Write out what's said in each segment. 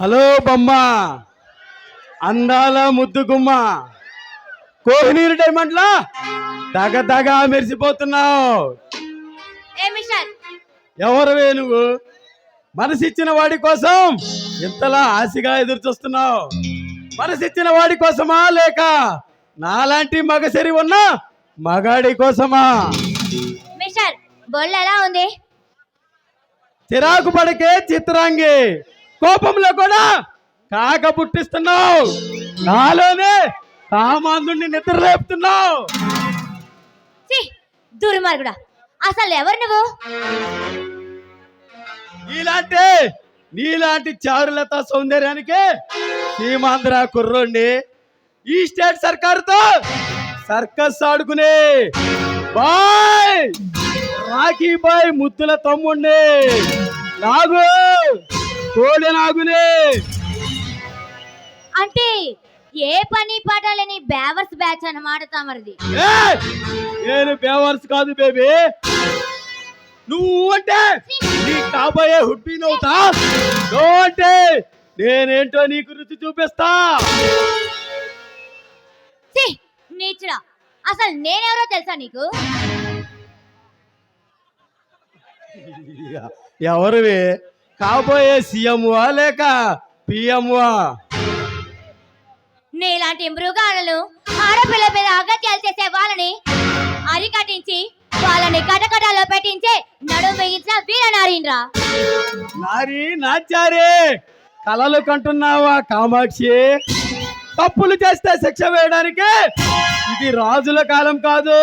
Hello బొమ్మ. అందాల ముద్దు గుమ్మ. కోహినీరు డైమండ్లా దగ దగ మెరిసిపోతున్నావు. ఎవరివే నువ్వు? మనసిచ్చిన వాడి కోసం ఇంతలా ఆశగా ఎదురు చూస్తున్నావు. మనసిచ్చిన వాడి కోసమా లేక నాలాంటి మగసరి ఉన్న మగాడి కోసమా? బొల్లు ఎలా ఉంది? చిరాకు పడకే చిత్రాంగి. కోపంలో కూడా కాక పుట్టిస్తున్నావు. నాలోనే కామాందుని నిద్ర లేపుతున్నావు దుర్మార్గుడా అసలు ఎవరు నువ్వు? నీలాంటి నీలాంటి చారులత సౌందర్యానికి సీమాంధ్ర కుర్రోండి ఈ స్టేట్ సర్కారుతో సర్కస్ ఆడుకునే బాయ్ రాఖీ బాయ్ ముద్దుల తమ్ముండి నాగు! కోడి నాగునే అంటే ఏ పని పాట లేని బేవర్స్ బ్యాచ్ అన్నమాట తమరిది! నేను బేవర్స్ కాదు బేబీ. నువ్వు అంటే నీ కాబోయే నువ్వు అంటే నేనేంటో నీకు రుచి చూపిస్తా. నీచుడా. అసలు నేనెవరో తెలుసా నీకు? ఎవరివి? కాబోయే సీఎంవా లేక పిఎంవా? నీలాంటి మృగాలను ఆడపిల్ల మీద అగత్యాలు చేసే వాళ్ళని అరికట్టించి వాళ్ళని కటకటాల్లో పెట్టించే నడుము బిగించిన వీరనారీన్రా నారి నాచారే కలలు కంటున్నావా కామాక్షి? తప్పులు చేస్తే శిక్ష వేయడానికి ఇది రాజుల కాలం కాదు.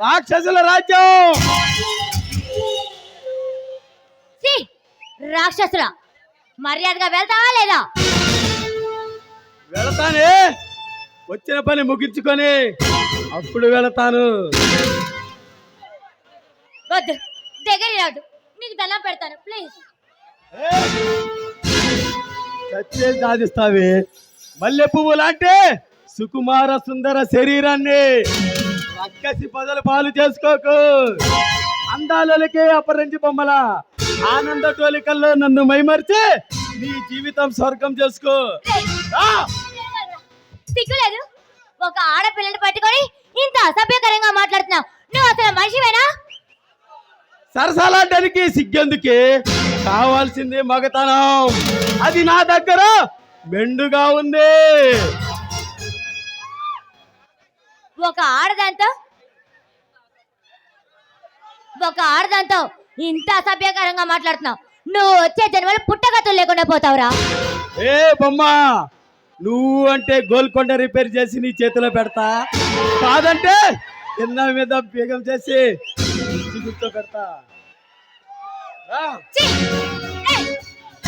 రాక్షసుల రాజ్యం! రాక్షసురా మర్యాదగా వెళ్తావా లేదా? వెళతానే. వచ్చిన పని ముగించుకొని అప్పుడు వెళతాను. వద్దు దగ్గర రాదు నీకు దండం పెడతాను ప్లీజ్. చచ్చే సాధిస్తావి. మల్లె పువ్వు లాంటి సుకుమార సుందర శరీరాన్ని రక్కసి పదల పాలు చేసుకోకు. అందాలకే అపరించి బొమ్మల. ఆనంద టోలికల్లో నన్ను మైమర్చి నీ జీవితం స్వర్గం చేసుకో! సిగ్గులేదు. ఒక ఆడపిల్లని పట్టుకొని ఇంత అసభ్యకరంగా మాట్లాడుతున్నావు. నువ్వు అసలు మనిషివేనా? సరసాలాడడానికి సిగ్గెందుకే? కావాల్సింది మగతనం. అది నా దగ్గర మెండుగా ఉంది. ఒక ఆడదాంతో ఒక ఆడదాంతో ఇంత అసభ్యకరంగా మాట్లాడుతున్నావు. నువ్వు వచ్చే జన్మలో పుట్టగతులు లేకుండా పోతావురా. ఏ బొమ్మ నువ్వు అంటే గోల్కొండ రిపేర్ చేసి నీ చేతిలో పెడతా? కాదంటే కింద మీద బేగం చేసి గుర్తు పెడతా!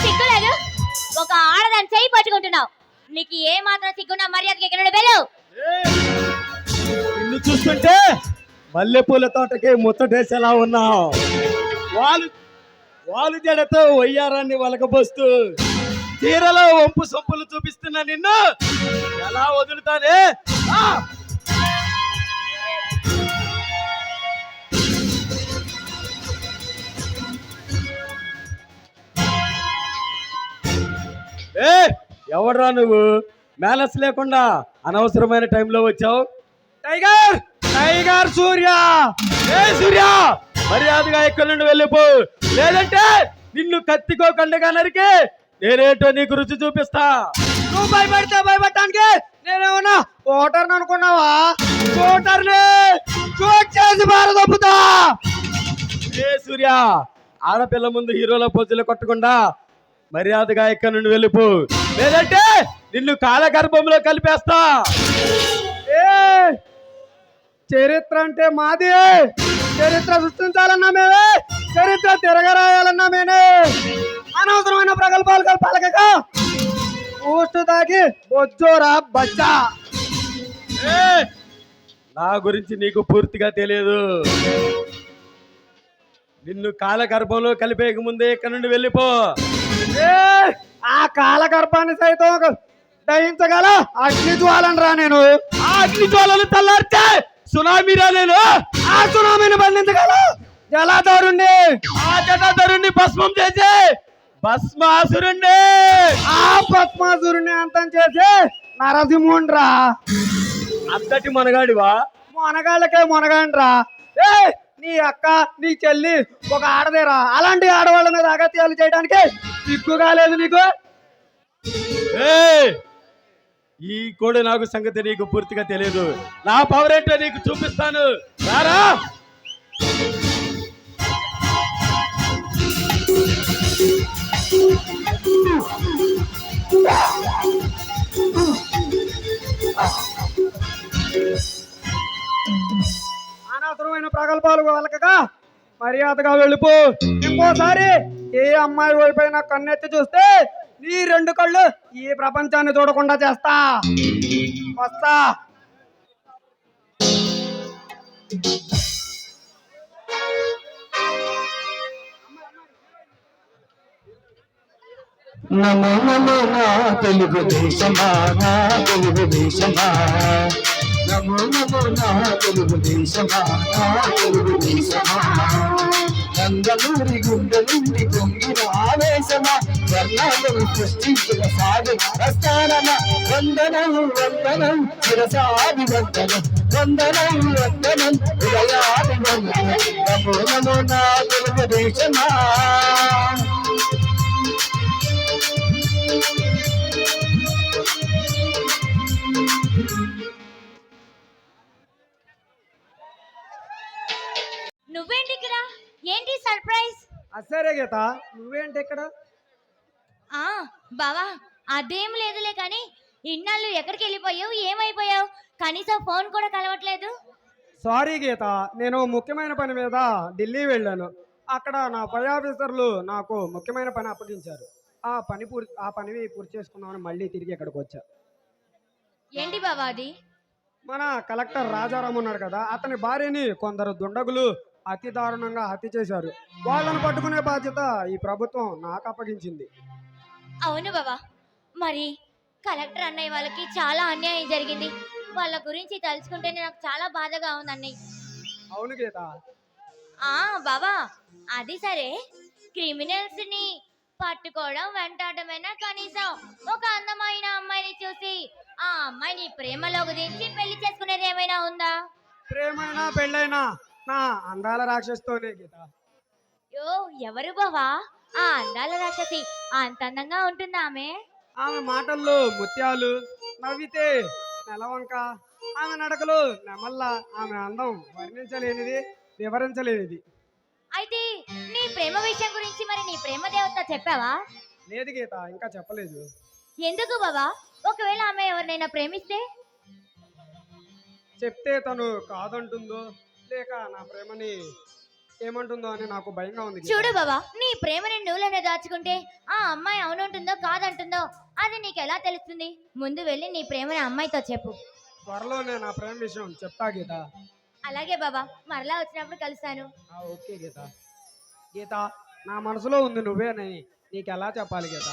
సిగ్గులేదు ఒక ఆడదాన్ని చేయి పట్టుకుంటున్నావు. నీకు ఏ మాత్రం సిగ్గున్నా మర్యాదకి ఎక్కడ వెళ్ళు. నిన్ను చూస్తుంటే మల్లెపూల తోటకి ముచ్చటేసేలా ఉన్నావు. వాళ్ళు వాళ్ళు జడతో వయ్యారాన్ని వలకబోస్తూ చీరలో వంపు సొంపులు చూపిస్తున్నా నిన్ను ఎలా వదులుతానే? ఏ ఎవడ్రా నువ్వు? మేనస్ లేకుండా అనవసరమైన టైంలో వచ్చావు? టైగర్! టైగర్ సూర్య! ఏ సూర్య! మర్యాదగా ఇక్కడి నుండి వెళ్ళిపో. లేదంటే నిన్ను కత్తికో కండగా నరికి నేనేంటో నీకు రుచి చూపిస్తా. నువ్వు భయపడితే భయపడటానికి నేనేమన్నా ఓటర్ని అనుకున్నావా? ఓటర్ని! చోట్ చేసి మారదొప్పుతా ఏ సూర్య ఆడపిల్ల ముందు హీరోల పోజులు కొట్టకుండా మర్యాదగా ఇక్కడ నుండి వెళ్ళిపో. లేదంటే నిన్ను కాలగర్భంలో కలిపేస్తా. ఏ చరిత్ర అంటే మాది. చరిత్ర సృష్టించాలన్నా మేమే. చరిత్ర తిరగరాయాలన్నా మేమే. అనవసరమైన ప్రగల్భాలు కలపాలక ఊస్ట్ తాగి బొచ్చోరా బచ్చా. ఏ, నా గురించి నీకు పూర్తిగా తెలియదు. నిన్ను కాలగర్భంలో కలిపేక ముందే ఇక్కడ నుండి వెళ్ళిపో. ఏ, ఆ కాలగర్భాన్ని సైతం దహించగల అగ్ని జ్వాలను రా నేను. ఆ అగ్ని తల్లార్చే. సునామీరా నేను ఆ సునామీని బంధించగల జలాధారుణ్ణి. ఆ జటాధారుణ్ణి భస్మం చేసి భస్మాసురుణ్ణి. ఆ పద్మాసురుని అంతం చేసి నరసింహుండ్రా. అంతటి మనగాడివా? మొనగాళ్ళకే మొనగాండ్రా. ఏ నీ అక్క నీ చెల్లి ఒక ఆడదేరా. అలాంటి ఆడవాళ్ళ మీద అగత్యాలు చేయడానికి సిగ్గుగా లేదు నీకు? ఏయ్! ఈ కోడి నాకు సంగతి నీకు పూర్తిగా తెలియదు నా పవర్ ఏంటో నీకు చూపిస్తాను. రారా? అనవసరమైన ప్రగల్భాలు వెలకగా మర్యాదగా వెళ్ళిపో. ఇంకోసారి ఏ అమ్మాయి వైపైన కన్నెత్తి చూస్తే నీ రెండు కళ్ళు ఈ ప్రపంచాన్ని చూడకుండా చేస్తా. వస్తా. నమో నమో నా తెలుగు దేశమా నా తెలుగు దేశమా? నమో నమో నా తెలుగు దేశమా నా తెలుగు దేశమా? నందమూరి గుండె నుండి పొంగిన దేశమా వర్ణాలను సృష్టించిన సాధు ప్రస్థానమా. వందనం వందనం శిరసాది వందనం. వందనం వందనం హృదయాది వందనం. నమో నమో నా తెలుగు దేశమా. నువ్వేంటి ఇక్కడ? ఏంటి సర్ప్రైజ్ అసరే గీత నువ్వేంటి ఇక్కడ? ఆ బావా అదేం లేదులే కానీ ఇన్నాళ్ళు ఎక్కడికి వెళ్ళిపోయావు? ఏమైపోయావు? కనీసం ఫోన్ కూడా కలవట్లేదు. సారీ గీత నేను ముఖ్యమైన పని మీద ఢిల్లీ వెళ్ళాను. అక్కడ నా పై ఆఫీసర్లు నాకు ముఖ్యమైన పని అప్పగించారు. ఆ పని పూర్తి ఆ పని పూర్తి చేసుకుందామని మళ్ళీ తిరిగి ఇక్కడికి వచ్చా. ఏంటి బావా అది? మన కలెక్టర్ రాజారాం ఉన్నాడు కదా అతని భార్యని కొందరు దుండగులు అతి దారుణంగా హత్య చేశారు. వాళ్ళని పట్టుకునే బాధ్యత ఈ ప్రభుత్వం నాకు అప్పగించింది. అవును బావా. మరి కలెక్టర్ అన్నయ్య వాళ్ళకి చాలా అన్యాయం జరిగింది. వాళ్ళ గురించి తలుచుకుంటేనే నాకు చాలా బాధగా ఉంది అన్నయ్య. అవును గీత. ఆ బావా. అది సరే. క్రిమినల్స్ని పట్టుకోవడం వెంటాడమైనా కనీసం ఒక అందమైన అమ్మాయిని చూసి ఆ అమ్మాయిని ప్రేమలోకి దించి పెళ్ళి చేసుకునేది ఏమైనా ఉందా? ప్రేమైనా పెళ్ళైనా? నా అందాల రాక్షస్తోనే గీత. యో ఎవరు బావా? ఆ అందాల రాక్షసి అంత అందంగా ఉంటుందా ఆమె? ఆమె మాటల్లో ముత్యాలు నవ్వితే నెలవంక ఆమె నడకలు నెమల్ల ఆమె అందం వర్ణించలేనిది వివరించలేనిది. అయితే నీ ప్రేమ విషయం గురించి మరి నీ ప్రేమ దేవత చెప్పావా? లేదు గీత ఇంకా చెప్పలేదు. ఎందుకు బావా? ఒకవేళ ఆమె ఎవరినైనా ప్రేమిస్తే? చెప్తే తను కాదంటుందో? లేక నా ప్రేమని ఏమంటుందో అని నాకు భయంగా ఉంది. చూడు బావా నీ ప్రేమని నువ్వులోనే దాచుకుంటే ఆ అమ్మాయి అవునుంటుందో కాదంటుందో అది నీకు ఎలా తెలుస్తుంది? ముందు వెళ్ళి నీ ప్రేమని అమ్మాయితో చెప్పు. త్వరలోనే నా ప్రేమ విషయం చెప్తా గీత. అలాగే బాబా మరలా వచ్చినప్పుడు కలుస్తాను. ఆ, ఓకే గీత. గీత నా మనసులో ఉంది నువ్వేనని నీకు ఎలా చెప్పాలి గీత?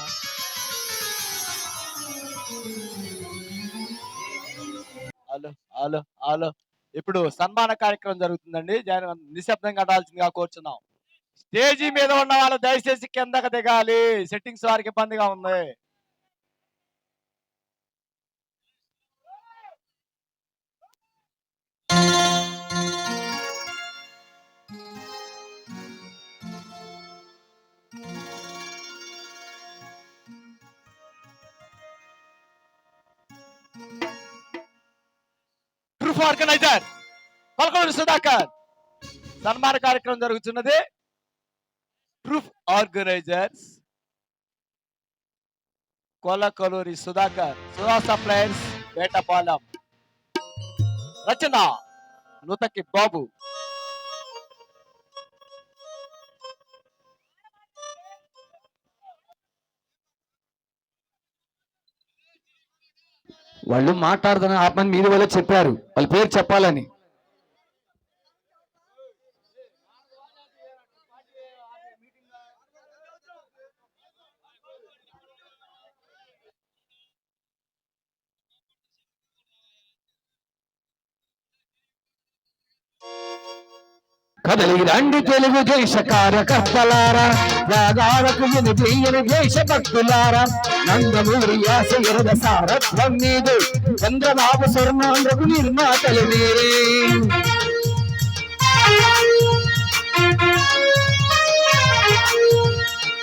Hello hello hello. ఇప్పుడు సన్మాన కార్యక్రమం జరుగుతుందండి. జన- నిశ్శబ్దంగా కట్టాల్సిందిగా కోరుచున్నాం. స్టేజీ మీద ఉన్న వాళ్ళు దయచేసి కిందకి దిగాలి. సెట్టింగ్స్ వారికి ఇబ్బందిగా ఉంది. ఆర్గనైజర్ పలకొండు సుధాకర్ సన్మాన కార్యక్రమం జరుగుతున్నది. Proof organisers Kolakaluri Sudhakar Sudha suppliers Vetapalem. రచన నూతకి బాబు. వాళ్ళు మాట్లాడదని ఆత్మని మీరు వాళ్ళు చెప్పారు. వాళ్ళ పేరు చెప్పాలని. కదలి రండి తెలుగుదేశ కార్యకర్తలారా యాగాలకు ఎనిమిది దేశ భక్తులారా. నందమూరి యాస ఎరద సారథ్యం మీదు చంద్రబాబు స్వర్ణాంధ్రకు నిర్మాతలు మీరే.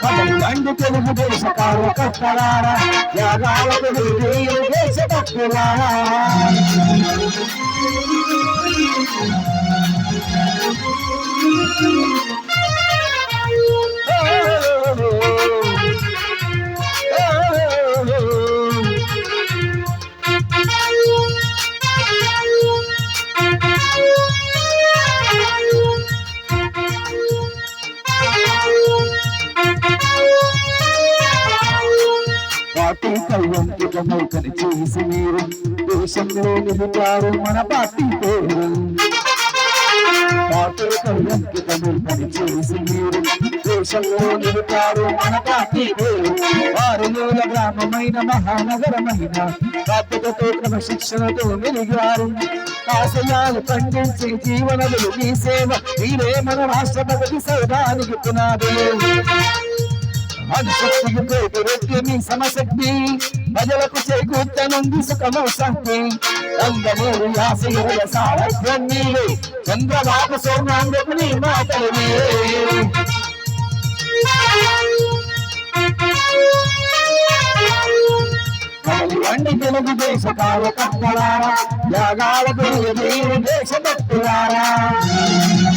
కదలి తెలుగు దేశ కార్యకర్తలారా యాగాలకు ఎనిమిది దేశ భక్తులారా. పార్టీ కళ్యంకితమై కని చేసి మీరు దేశంలో మన పార్టీ పేరు. మూల గ్రామమైన మహానగరమైన బాధ్యతతో క్రమశిక్షణతో మెలిగారు ఆశయాలు పండించి జీవనములు మీ సేవ మీరే మన రాష్ట్ర ప్రగతి సౌదానికి పునాదులు అనుశక్తికి పేరు మీ సమశక్తి ప్రజలకు చేకూర్చనుంది సుఖము శక్తి అందమూరి ఆశయ సారథ్యం మీరే చంద్రబాబు సోమాంధ్రకు నీ మాటలు మీరే వండి తెలుగుదేశ కార్యకర్తలారా యాగాలకు మీరు దేశభక్తులారా దాదానే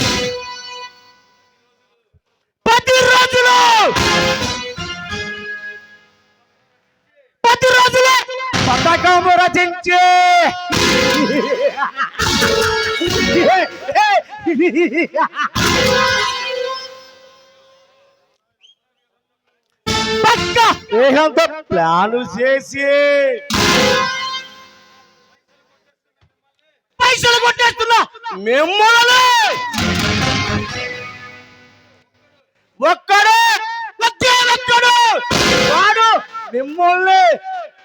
పక్క. ఏకంతో ప్లాను చేసి. పైసలు కొట్టేస్తున్నా. మిమ్మల్ని.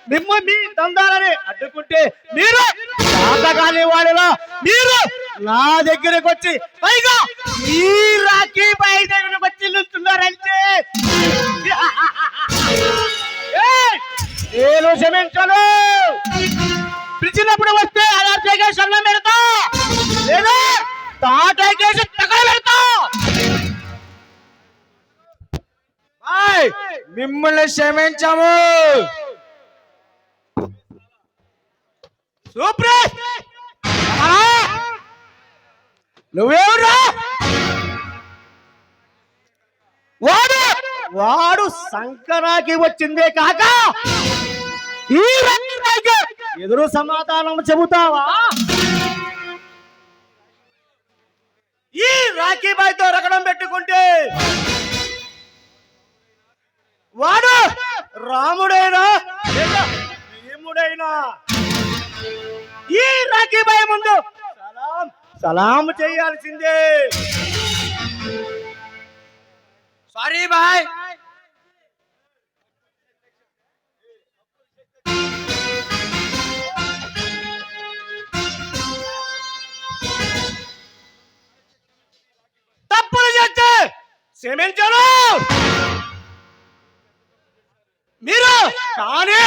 మిమ్మ మీ దందాలని అడ్డుకుంటే మీరు కాని వాడిలో మీరు నా దగ్గరకు వచ్చి పైగా ఈ రాఖీ పై దగ్గరకు వచ్చి నిలుస్తున్నారంటే నేను క్షమించను పిలిచినప్పుడు వస్తే అలా సన్న పెడతా. లేదా తాటేకేసి తగల పెడతా. మిమ్మల్ని క్షమించము. నువ్వెవరా? వాడు వాడు సంకరాకి వచ్చిందే కాక ఈ ఎదురు సమాధానం చెబుతావా? ఈ రాఖీ బాయ్తో సలాం సలాం చేయాల్సిందే సారీ బాయ్ తప్పులు చేస్తే క్షమించను మీరు కానీ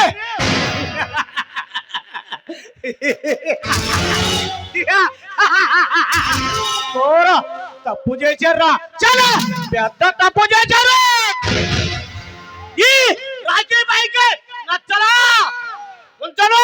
పోరా తప్పు చేశారా చాలా పెద్ద తప్పు చేశారు ఈ రాజకీయ నచ్చలా ఉంచను